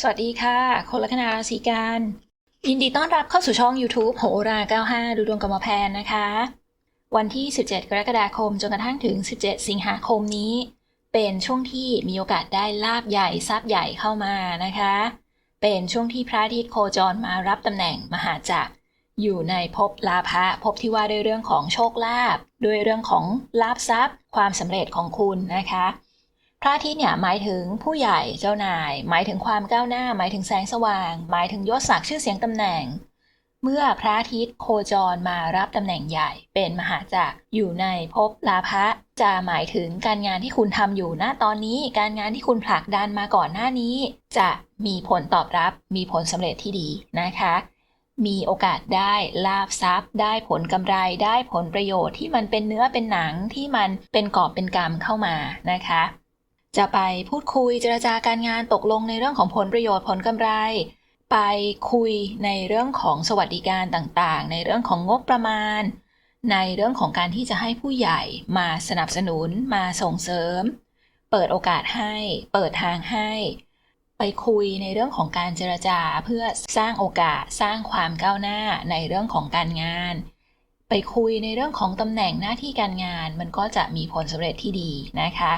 สวัสดีค่ะ คนลัคนาราศีกัน ยินดีต้อนรับเข้าสู่ช่อง YouTube โหรา 95 ดูดวงกรรมแพนนะคะ วันที่ 17 กรกฎาคม จนกระทั่งถึง 17 สิงหาคมนี้ เป็นช่วงที่มีโอกาสได้ลาบใหญ่ทรัพย์ใหญ่เข้ามานะคะ เป็นช่วงที่พระอาทิตย์โคจรมารับตำแหน่งมหาจักรอยู่ในภพลาภะภพที่ว่าด้วยเรื่องของโชคลาภด้วยเรื่องของลาภทรัพย์ ความสำเร็จของคุณนะคะ พระอาทิตย์เนี่ยหมายถึงผู้ใหญ่เจ้านาย หมายถึงความก้าวหน้า หมายถึงแสงสว่าง หมายถึงยศศักดิ์ชื่อเสียงตำแหน่ง เมื่อพระอาทิตย์โคจรมารับตำแหน่งใหญ่ เป็นมหาจักรอยู่ในภพลาภะจะหมายถึงการงานที่คุณทำอยู่ณตอนนี้ การงานที่คุณผลักดันมาก่อนหน้านี้ จะมีผลตอบรับ มีผลสำเร็จที่ดีนะคะมีโอกาสได้ลาบทรัพย์ ได้ผลกำไรได้ผลประโยชน์ที่มันเป็นเนื้อเป็นหนังที่มันเป็นกอบเป็นกำเข้ามานะคะ จะไปพูดคุยเจรจาการงานตกลงในเรื่องของผลประโยชน์ผลกำไร ไปคุยในเรื่องของสวัสดิการต่างๆ ในเรื่องของงบประมาณ ในเรื่องของการที่จะให้ผู้ใหญ่มาสนับสนุนมาส่งเสริม เปิดโอกาสให้ เปิดทางให้ ไปคุยในเรื่องของการเจรจาเพื่อสร้างโอกาสสร้างความก้าวหน้าในเรื่องของการงาน ไปคุยในเรื่องของตำแหน่งหน้าที่การงาน มันก็จะมีผลสำเร็จที่ดีนะคะ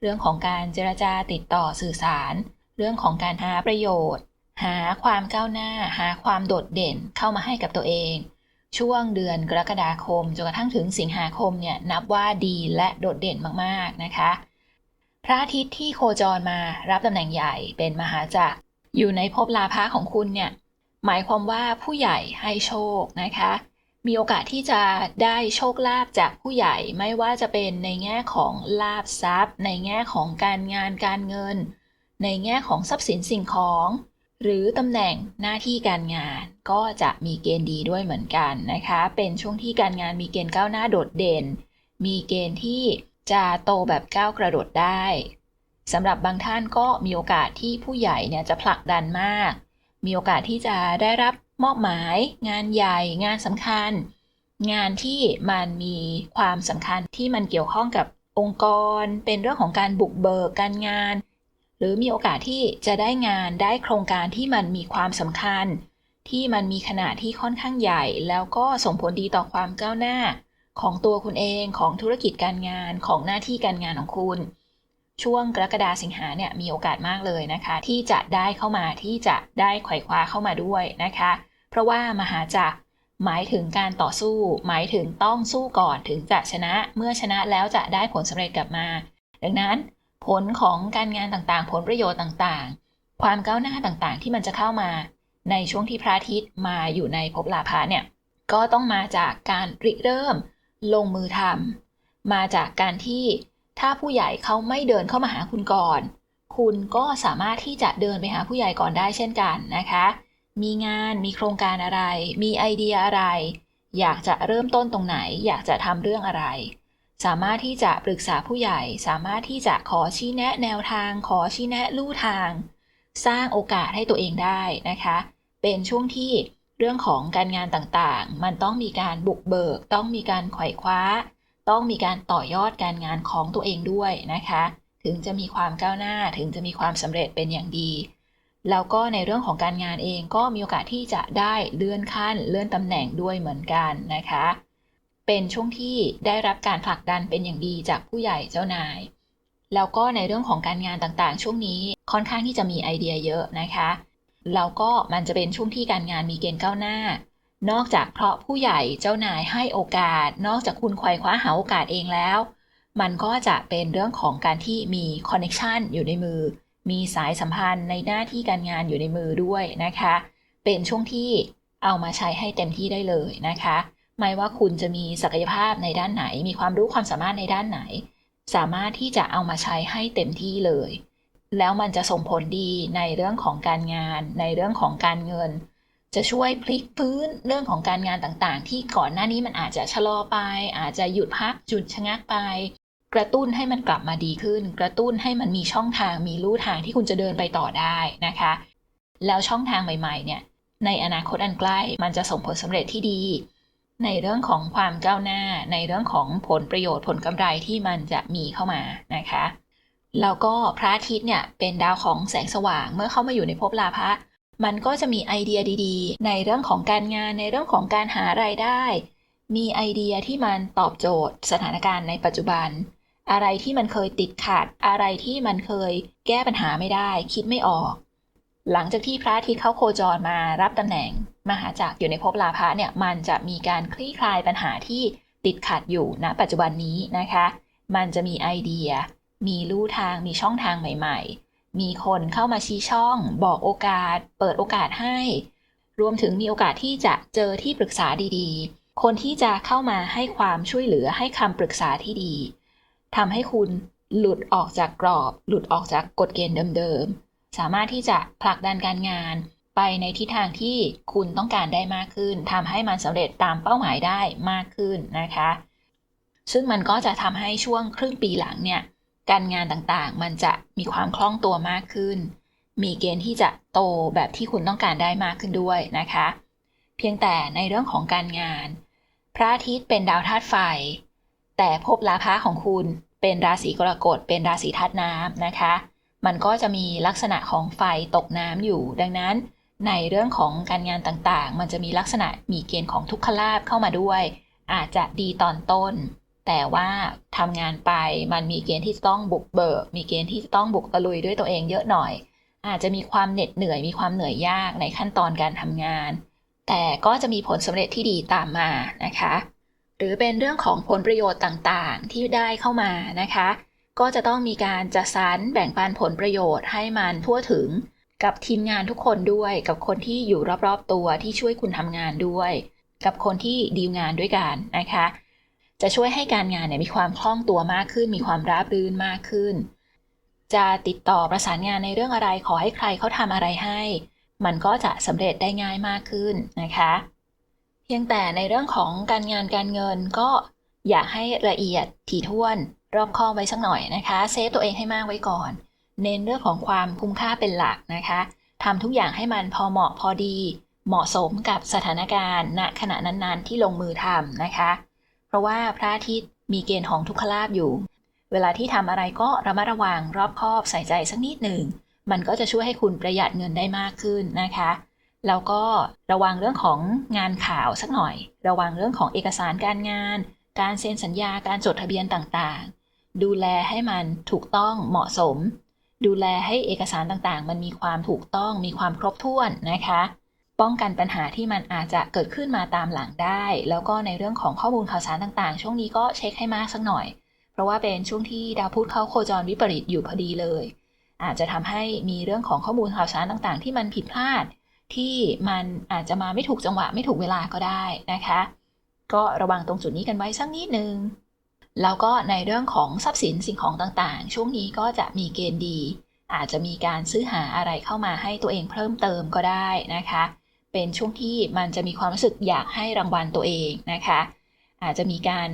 เรื่องของการเจรจาติดต่อสื่อสาร เรื่องของการหาประโยชน์ หาความก้าวหน้า หาความโดดเด่นเข้ามาให้กับตัวเอง ช่วงเดือนกรกฎาคมจนกระทั่งถึงสิงหาคมเนี่ยนับว่าดีและโดดเด่นมากๆนะคะ พระอาทิตย์ที่โคจรมารับตำแหน่งใหญ่เป็นมหาจักรอยู่ในภพลาภะของคุณเนี่ยหมายความว่าผู้ใหญ่ให้โชคนะคะ มีโอกาสที่จะได้โชคลาภจากผู้ใหญ่ไม่ว่าจะเป็นในแง่ของลาภทรัพย์ ในแง่ของการงานการเงิน ในแง่ของทรัพย์สินสิ่งของ หรือตำแหน่งหน้าที่การงานก็จะมีเกณฑ์ดีด้วยเหมือนกันนะคะ เป็นช่วงที่การงานมีเกณฑ์ก้าวหน้าโดดเด่น มีเกณฑ์ที่จะโตแบบก้าวกระโดดได้สำหรับบางท่านก็มีโอกาสที่ผู้ใหญ่เนี่ยจะผลักดันมาก มีโอกาสที่จะได้รับ มอบหมาย งานใหญ่งานสำคัญ งานที่มันมีความสำคัญที่มันเกี่ยวข้องกับองค์กร เป็นเรื่องของการบุกเบิกการงาน หรือมีโอกาสที่จะได้งานได้โครงการที่มันมีความสำคัญ ที่มันมีขนาดที่ค่อนข้างใหญ่ แล้วก็ส่งผลดีต่อความก้าวหน้า ของตัวคุณเองของธุรกิจการงานของหน้าที่การงานของคุณ ช่วงกรกฎาสิงหาเนี่ยมีโอกาสมากเลยนะคะ ที่จะได้เข้ามาที่จะได้ไขว่คว้าเข้ามาด้วยนะคะ เพราะว่ามหาจักรหมายถึงการต่อสู้ หมายถึงต้องสู้ก่อนถึงจะชนะ เมื่อชนะแล้วจะได้ผลสำเร็จกลับมา ดังนั้นผลของการงานต่างๆ ผลประโยชน์ต่างๆ ความก้าวหน้าต่างๆ ที่มันจะเข้ามา ในช่วงที่พระอาทิตย์มาอยู่ในภพลาภะเนี่ยก็ต้องมาจากการริเริ่ม ลงมือทำมาจากการที่ ถ้าผู้ใหญ่เขาไม่เดินเข้ามาหาคุณก่อน คุณก็สามารถที่จะเดินไปหาผู้ใหญ่ก่อนได้เช่นกันนะคะ มีงานมีโครงการอะไร มีไอเดียอะไร อยากจะเริ่มต้นตรงไหน อยากจะทำเรื่องอะไร สามารถที่จะปรึกษาผู้ใหญ่ สามารถที่จะขอชี้แนะแนวทาง ขอชี้แนะลู่ทาง สร้างโอกาสให้ตัวเองได้นะคะ เป็นช่วงที่เรื่องของการงานต่างๆ มันต้องมีการบุกเบิก ต้องมีการไขว่คว้า ต้องมีการต่อยอดการงานของตัวเองด้วยนะคะ ถึงจะมีความก้าวหน้าถึงจะมีความสำเร็จเป็นอย่างดี แล้วก็ในเรื่องของการงานเองก็มีโอกาสที่จะได้เลื่อนขั้น เลื่อนตำแหน่งด้วยเหมือนกันนะคะ เป็นช่วงที่ได้รับการผลักดันเป็นอย่างดีจากผู้ใหญ่เจ้านาย แล้วก็ในเรื่องของการงานต่างๆ ช่วงนี้ค่อนข้างที่จะมีไอเดียเยอะนะคะ แล้วก็มันจะเป็นช่วงที่การงานมีเกณฑ์ก้าวหน้า นอกจากเพราะผู้ใหญ่เจ้านายให้โอกาส นอกจากคุณไขว่คว้าหาโอกาสเองแล้ว มันก็จะเป็นเรื่องของการที่มีคอนเน็ชันอยู่ในมือ มีสายสัมพันธ์ในหน้าที่การงานอยู่ในมือด้วยนะคะ เป็นช่วงที่เอามาใช้ให้เต็มที่ได้เลยนะคะ ไม่ว่าคุณจะมีศักยภาพในด้านไหน มีความรู้ความสามารถในด้านไหน สามารถที่จะเอามาใช้ให้เต็มที่เลย แล้วมันจะส่งผลดีในเรื่องของการงาน ในเรื่องของการเงิน จะช่วยพลิกพื้นเรื่องของการงานต่างๆ ที่ก่อนหน้านี้มันอาจจะชะลอไป อาจจะหยุดพักจุดชะงักไป กระตุ้นให้มันกลับมาดีขึ้น กระตุ้นให้มันมีช่องทางมีลู่ทางที่คุณจะเดินไปต่อได้นะคะ แล้วช่องทางใหม่ๆเนี่ยในอนาคตอันใกล้มันจะส่งผลสำเร็จที่ดี ในเรื่องของความก้าวหน้า ในเรื่องของผลประโยชน์ผลกำไรที่มันจะมีเข้ามานะคะแล้วก็พระอาทิตย์เนี่ยเป็นดาวของแสงสว่างเมื่อเข้ามาอยู่ในภพลาภะ มันก็จะมีไอเดียดีๆ ในเรื่องของการงานในเรื่องของการหารายได้ มีไอเดียที่มันตอบโจทย์ สถานการณ์ในปัจจุบัน อะไรที่มันเคยติดขัด อะไรที่มันเคยแก้ปัญหาไม่ได้ คิดไม่ออก หลังจากที่พระอาทิตย์เข้าโคจรมารับตำแหน่ง มหาจักรอยู่ในภพลาภะเนี่ยมันจะมีการคลี่คลายปัญหาที่ติดขัดอยู่ณปัจจุบันนี้นะคะ มันจะมีไอเดีย มีลู่ทางมีช่องทางใหม่ ๆ มีคนเข้ามาชี้ช่อง บอกโอกาส เปิดโอกาสให้ รวมถึงมีโอกาสที่จะเจอที่ปรึกษาดีๆ คนที่จะเข้ามาให้ความช่วยเหลือให้คำปรึกษาที่ดีทำให้คุณหลุดออกจากกรอบ หลุดออกจากกฎเกณฑ์เดิมๆ สามารถที่จะผลักดันการงาน ไปในทิศทางที่คุณต้องการได้มากขึ้นทำให้มันสำเร็จตามเป้าหมายได้มากขึ้นนะคะ ซึ่งมันก็จะทำให้ช่วงครึ่งปีหลังเนี่ย การงานต่างๆ มันจะมีความคล่องตัวมากขึ้น มีเกณฑ์ที่จะโตแบบที่คุณต้องการได้มากขึ้นด้วยนะคะ เพียงแต่ในเรื่องของการงาน พระอาทิตย์เป็นดาวธาตุไฟ แต่ภพลาภะของคุณเป็นราศีกรกฎเป็นราศีธาตุน้ำนะคะ มันก็จะมีลักษณะของไฟตกน้ำอยู่ ดังนั้นในเรื่องของการงานต่างๆ มันจะมีลักษณะมีเกณฑ์ของทุกขลาภเข้ามาด้วย อาจจะดีตอนต้น แต่ว่าทำงานไปมันมีเกณฑ์ที่จะต้องบุกเบิก มีเกณฑ์ที่จะต้องบุกตะลุยด้วยตัวเองเยอะหน่อย อาจจะมีความเหน็ดเหนื่อยมีความเหนื่อยยากในขั้นตอนการทำงาน แต่ก็จะมีผลสำเร็จที่ดีตามมานะคะ หรือเป็นเรื่องของผลประโยชน์ต่างๆ ที่ได้เข้ามานะคะ ก็จะต้องมีการจัดสรรแบ่งปันผลประโยชน์ให้มันทั่วถึงกับทีมงานทุกคนด้วยกับคนที่อยู่รอบๆตัวที่ช่วยคุณทำงานด้วย กับคนที่ดีลงานด้วยกันนะคะ จะช่วยให้การงานเนี่ยมีความคล่องตัวมากขึ้น มีความราบรื่นมากขึ้น จะติดต่อประสานงานในเรื่องอะไรขอให้ใครเขาทำอะไรให้ มันก็จะสำเร็จได้ง่ายมากขึ้นนะคะ เพียงแต่ในเรื่องของการงานการเงินก็อยากให้ละเอียดถี่ถ้วน รอบคอบไว้สักหน่อยนะคะเซฟตัวเองให้มากไว้ก่อน เน้นเรื่องของความคุ้มค่าเป็นหลักนะคะทำทุกอย่างให้มันพอเหมาะพอดี เหมาะสมกับสถานการณ์ณขณะนั้นๆ ที่ลงมือทำนะคะ ราะว่าพระอาทิตย์มีเกณฑ์ของทุกขลาบอยู่ เวลาที่ทำอะไรก็ระมัดระวังรอบคอบใส่ใจสักนิดหนึ่ง มันก็จะช่วยให้คุณประหยัดเงินได้มากขึ้นนะคะ แล้วก็ระวังเรื่องของงานข่าวสักหน่อย ระวังเรื่องของเอกสารการงาน การเซ็นสัญญา การจดทะเบียนต่างๆ ดูแลให้มันถูกต้องเหมาะสม ดูแลให้เอกสารต่างๆ มันมีความถูกต้อง มีความครบถ้วนนะคะ ป้องกันปัญหาที่มันอาจจะเกิดขึ้นมาตามหลังได้ แล้วก็ในเรื่องของข้อมูลข่าวสารต่างๆ ช่วงนี้ก็เช็คให้มากสักหน่อย เพราะว่าเป็นช่วงที่ดาวพุธเข้าโคจรวิปริตอยู่พอดีเลย อาจจะทำให้มีเรื่องของข้อมูลข่าวสารต่างๆ ที่มันผิดพลาด ที่มันอาจจะมาไม่ถูกจังหวะไม่ถูกเวลาก็ได้นะคะ ก็ระวังตรงจุดนี้กันไว้สักนิดนึงแล้วก็ในเรื่องของทรัพย์สินสิ่งของต่างๆ ช่วงนี้ก็จะมีเกณฑ์ดี อาจจะมีการซื้อหาอะไรเข้ามาให้ตัวเองเพิ่มเติมก็ได้นะคะ เป็นช่วงที่มันจะมีความรู้สึกอยากให้รางวัลตัวเองนะคะ อาจจะมีการ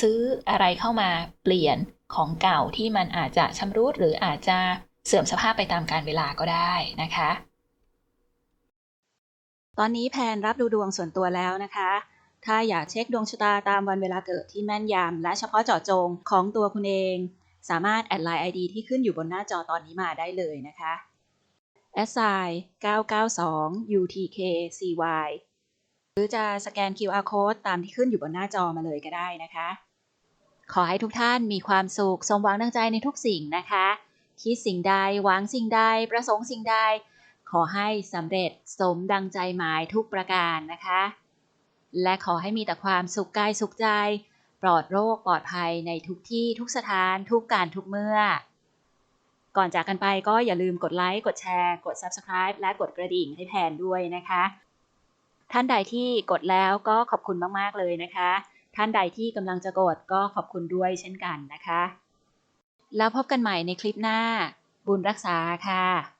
ซื้ออะไรเข้ามาเปลี่ยนของเก่าที่มันอาจจะชำรุดหรืออาจจะเสื่อมสภาพไปตามกาลเวลาก็ได้นะคะ ตอนนี้แพนรับดูดวงส่วนตัวแล้วนะคะ ถ้าอยากเช็คดวงชะตาตามวันเวลาเกิดที่แม่นยำและเฉพาะเจาะจงของตัวคุณเอง สามารถแอดไลน์ ID ที่ขึ้นอยู่บนหน้าจอตอนนี้มาได้เลยนะคะ แอดไซน์992 UTKCY หรือจะสแกน QR code ตามที่ขึ้นอยู่บนหน้าจอมาเลยก็ได้นะคะ ขอให้ทุกท่านมีความสุข สมหวังดังใจในทุกสิ่งนะคะ คิดสิ่งใด หวังสิ่งใด ประสงค์สิ่งใด ขอให้สำเร็จสมดังใจหมายทุกประการนะคะ และขอให้มีแต่ความสุขกายสุขใจ ปลอดโรคปลอดภัยในทุกที่ทุกสถานทุกการทุกเมื่อ ก่อนจากกันไปก็อย่าลืมกดไลค์กดแชร์ กด Subscribe และกดกระดิ่งให้แพนด้วยนะคะ ท่านใดที่กดแล้วก็ขอบคุณมาก ๆ เลยนะคะ ท่านใดที่กำลังจะกดก็ขอบคุณด้วยเช่นกันนะคะ แล้วพบกันใหม่ในคลิปหน้า บุญรักษาค่ะ